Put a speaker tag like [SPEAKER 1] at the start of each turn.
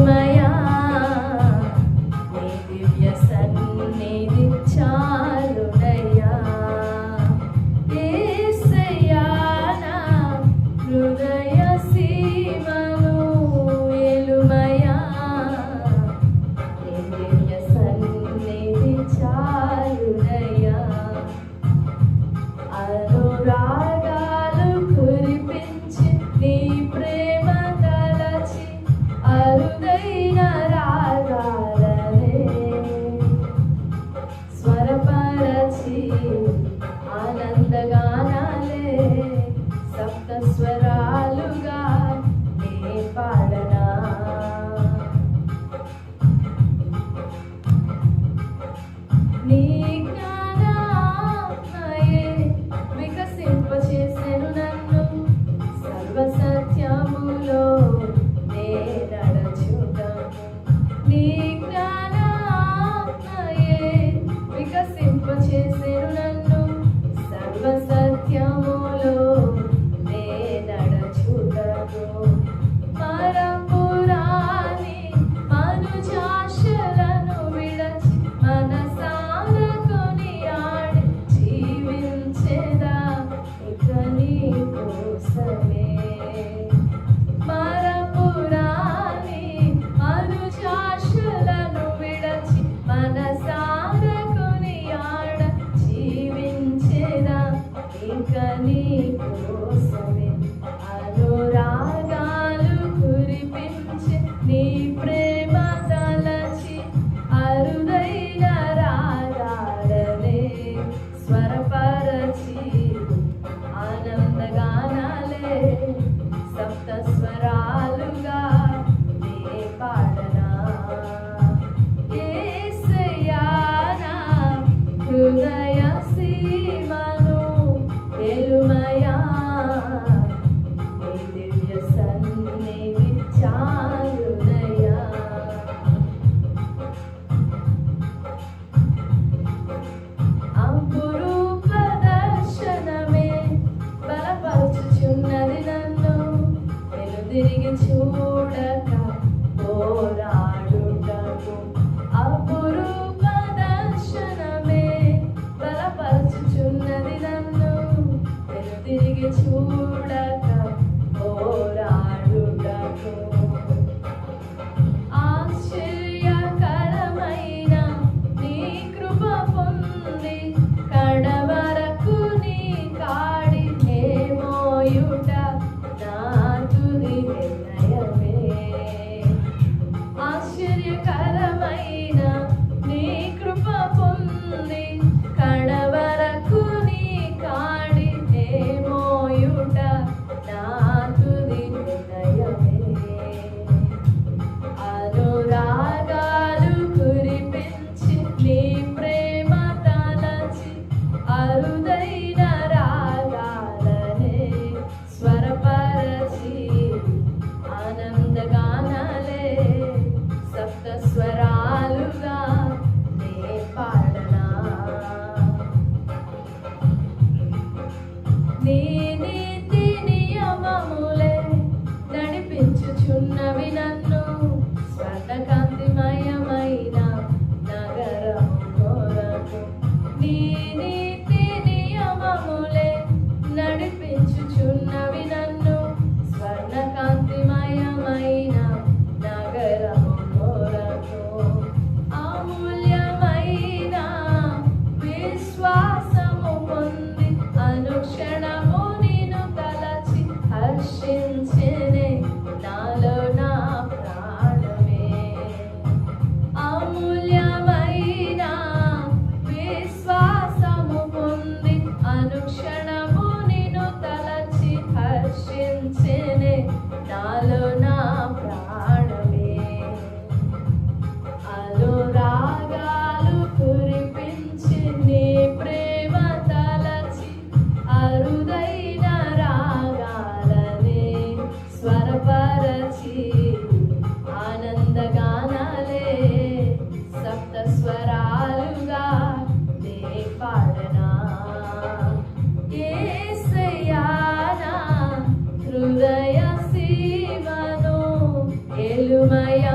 [SPEAKER 1] తన్మయా నీ దివ్య సన్నిధి చాలుడయ్యా ఏసయ్యా నా హృదయ సీమను ఎలుమయా నీ దివ్య సన్నిధి చాలుడయ్యా అనురా sweater తిరిగి చూడక పోరాడుటకు అపురూప దర్శనమే బలపరచుచున్నది నన్ను నేను తిరిగి చూడక Do my